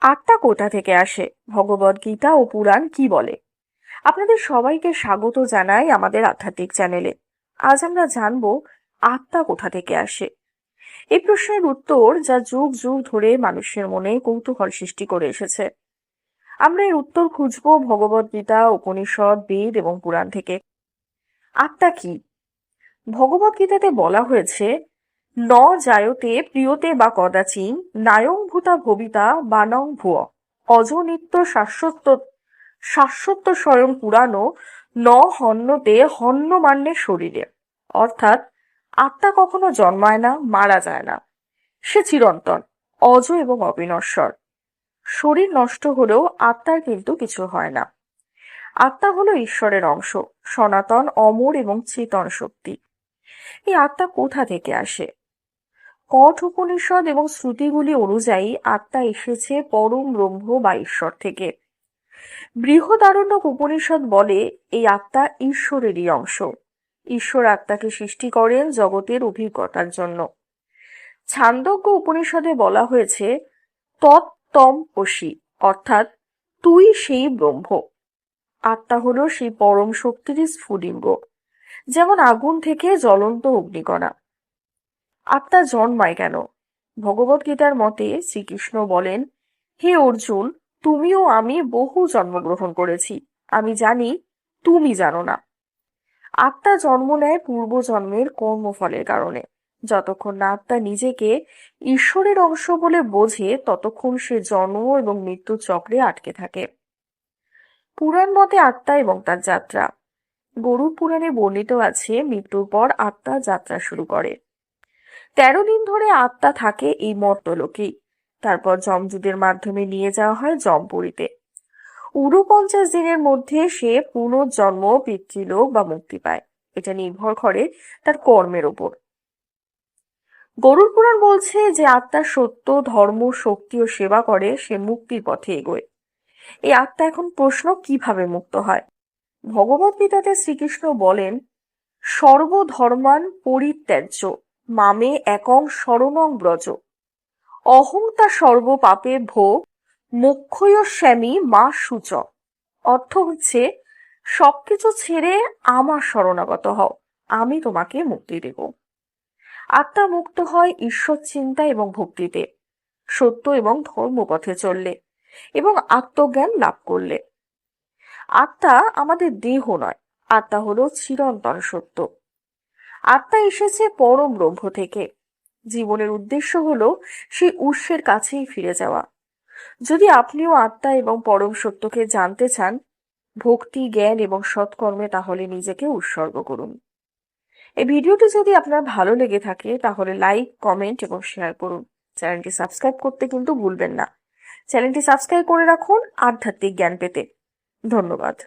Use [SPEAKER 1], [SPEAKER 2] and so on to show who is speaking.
[SPEAKER 1] আত্মা কোথা থেকে আসে ভগবদ গীতা ও পুরাণ কি বলে? আপনাদের সবাইকে স্বাগত জানাই আমাদের আধ্যাত্মিক চ্যানেলে। আজ আমরা জানব আত্মা কোথা থেকে আসে। এই প্রশ্নের উত্তর যা যুগ যুগ ধরে মানুষের মনে কৌতূহল সৃষ্টি করে এসেছে। আমরা এর উত্তর খুঁজব ভগবদ গীতা, উপনিষদ, বেদ এবং পুরাণ থেকে। আত্মা কি? ভগবদ গীতাতে বলা হয়েছে ন জায়তে প্রিয়তে বা কদাচি নায়ং ভূতা ভবিতা বানং ভুয়। অজনিত্য শাশ্বত শাশ্বত স্বয়ং পুরানো ন হন্যতে হন্য মান্যের শরীরে। অর্থাৎ আত্মা কখনো জন্মায় না, মারা যায় না। সে চিরন্তন, অজ এবং অবিনশ্বর। শরীর নষ্ট হলেও আত্মার কিন্তু কিছু হয় না। আত্মা হলো ঈশ্বরের অংশ, সনাতন, অমর এবং চেতন শক্তি। এই আত্মা কোথা থেকে আসে? কঠ উপনিষদ এবং শ্রুতিগুলি অনুযায়ী আত্মা এসেছে পরম ব্রহ্ম বা ঈশ্বর থেকে। বৃহদারণ্যক উপনিষদ বলে এই আত্মা ঈশ্বরেরই অংশ। ঈশ্বর আত্মাকে সৃষ্টি করেন জগতের অভিজ্ঞতার জন্য। ছান্দজ্ঞ উপনিষদে বলা হয়েছে তত্তম অসি অর্থাৎ তুই সেই ব্রহ্ম। আত্মা হলো সেই পরম শক্তির স্ফুলিঙ্গ, যেমন আগুন থেকে জ্বলন্ত অগ্নিকণা। আত্মা জন্মায় কেন? ভগবত গীতার মতে শ্রীকৃষ্ণ বলেন, হে অর্জুন, তুমিও আমি বহু জন্মগ্রহণ করেছি। আমি জানি, তুমি জানো না। আত্মা জন্ম নেয় পূর্বজন্মের কর্মফলের কারণে। যতক্ষণ না আত্মা নিজেকে ঈশ্বরের অংশ বলে বোঝে, ততক্ষণ সে জন্ম এবং মৃত্যু চক্রে আটকে থাকে। পুরাণ মতে আত্মা এবং তার যাত্রা। গরু পুরাণে বর্ণিত আছে, মৃত্যুর পর আত্মা যাত্রা শুরু করে। তেরো দিন ধরে আত্মা থাকে এই মর্তলোকেই। তারপর যমদূতের মাধ্যমে নিয়ে যাওয়া হয় যমপুরীতে পঞ্চাশ দিনের মধ্যে সে পুনর্জন্ম, পিতৃলোক বা মুক্তি পায়। এটা নির্ভর করে তার কর্মের ওপর গরুর পুরাণ বলছে যে আত্মা সত্য, ধর্ম, শক্তি ও সেবা করে, সে মুক্তির পথে এগোয়। এই আত্মা এখন প্রশ্ন কীভাবে মুক্ত হয়? ভগবত গীতাতে শ্রীকৃষ্ণ বলেন, সর্বধর্মান পরিত্যাজ্য। মামে একং শরণং ব্রজ। অহংতা সর্বপাপে ভো শ্যামী মা সূচ। অর্থ হচ্ছে, সবকিছু ছেড়ে আমার শরণাগত হও, আমি তোমাকে মুক্তি দেব। আত্মা মুক্ত হয় ঈশ্বর চিন্তা এবং ভক্তিতে, সত্য এবং ধর্মপথে চললে এবং আত্মজ্ঞান লাভ করলে। আত্মা আমাদের দেহ নয়, আত্মা হলো চিরন্তন সত্য। আত্মা এসেছে পরম ব্রহ্ম থেকে। জীবনের উদ্দেশ্য হলো সেই উৎসের কাছেই ফিরে যাওয়া। যদি আপনিও আত্মা এবং পরম সত্যকে জানতে চান, ভক্তি, জ্ঞান এবং সৎকর্মে তাহলে নিজেকে উৎসর্গ করুন। এই ভিডিওটি যদি আপনার ভালো লেগে থাকে, তাহলে লাইক, কমেন্ট এবং শেয়ার করুন। চ্যানেলটি সাবস্ক্রাইব করতে কিন্তু ভুলবেন না। চ্যানেলটি সাবস্ক্রাইব করে রাখুন আধ্যাত্মিক জ্ঞান পেতে। ধন্যবাদ।